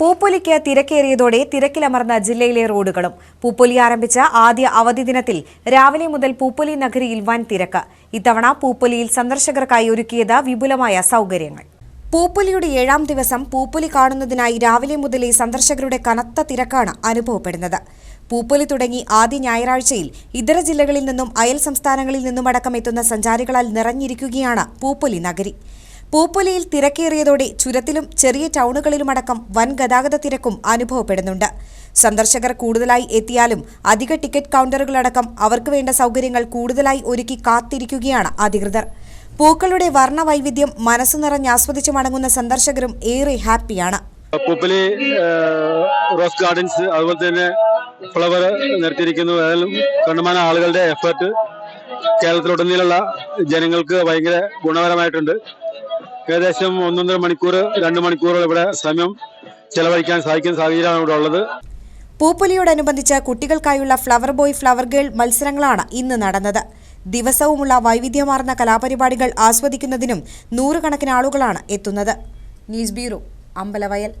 പൂപ്പൊലിക്ക് തിരക്കേറിയതോടെ തിരക്കിലമർന്ന ജില്ലയിലെ റോഡുകളും. പൂപ്പൊലി ആരംഭിച്ച ആദ്യ അവധി ദിനത്തിൽ രാവിലെ മുതൽ പൂപ്പൊലി നഗരിയിൽ വൻ തിരക്ക്. ഇത്തവണ പൂപ്പൊലിയിൽ സന്ദർശകർക്കായി ഒരുക്കിയത് വിപുലമായ സൗകര്യങ്ങൾ. പൂപ്പൊലിയുടെ ഏഴാം ദിവസം പൂപ്പൊലി കാണുന്നതിനായി രാവിലെ മുതലേ സന്ദർശകരുടെ കനത്ത തിരക്കാണ് അനുഭവപ്പെടുന്നത്. പൂപ്പൊലി തുടങ്ങി ആദ്യ ഞായറാഴ്ചയിൽ ഇതര ജില്ലകളിൽ നിന്നും അയൽ സംസ്ഥാനങ്ങളിൽ നിന്നുമടക്കം എത്തുന്ന സഞ്ചാരികളാൽ നിറഞ്ഞിരിക്കുകയാണ് പൂപ്പൊലി നഗരി. പൂപ്പൊലിയിൽ തിരക്കേറിയതോടെ ചുരത്തിലും ചെറിയ ടൗണുകളിലുമടക്കം വൻ ഗതാഗത തിരക്കും അനുഭവപ്പെടുന്നുണ്ട്. സന്ദർശകർ കൂടുതലായി എത്തിയാലും അധിക ടിക്കറ്റ് കൗണ്ടറുകളടക്കം അവർക്ക് വേണ്ട സൗകര്യങ്ങൾ കൂടുതലായി ഒരുക്കി കാത്തിരിക്കുകയാണ് അധികൃതർ. പൂക്കളുടെ വർണവൈവിധ്യം മനസ്സു നിറഞ്ഞാസ്വദിച്ചു മടങ്ങുന്ന സന്ദർശകരും ഏറെ ഹാപ്പിയാണ്. പൂപ്പലി റോസ് ഗാർഡൻസ് അതുപോലെ തന്നെ ഫ്ലവർ നിർത്തിയിരിക്കുന്നു. ഏതായാലും കണ്ടുമാന ആളുകളുടെ എഫേർട്ട് കേരളത്തിലുടനീളമുള്ള ജനങ്ങൾക്ക് ഭയങ്കര ഗുണപരമായിട്ടുണ്ട് ഏകദേശം ഒന്നൊന്നര മണിക്കൂർ രണ്ട് മണിക്കൂർ ഇവിടെ സമയം ചെലവഴിക്കാൻ സാധിക്കുന്ന സാഹചര്യമാണ് ഇവിടെ ഉള്ളത്. പൂപ്പൊലിയോടനുബന്ധിച്ച് കുട്ടികൾക്കായുള്ള ഫ്ലവർ ബോയ് ഫ്ലവർ ഗേൾ മത്സരങ്ങളാണ് ഇന്ന് നടന്നത്. ദിവസവുമുള്ള വൈവിധ്യമാർന്ന കലാപരിപാടികൾ ആസ്വദിക്കുന്നതിനും നൂറുകണക്കിന് ആളുകളാണ് എത്തുന്നത്. News bureau Ambalavayal.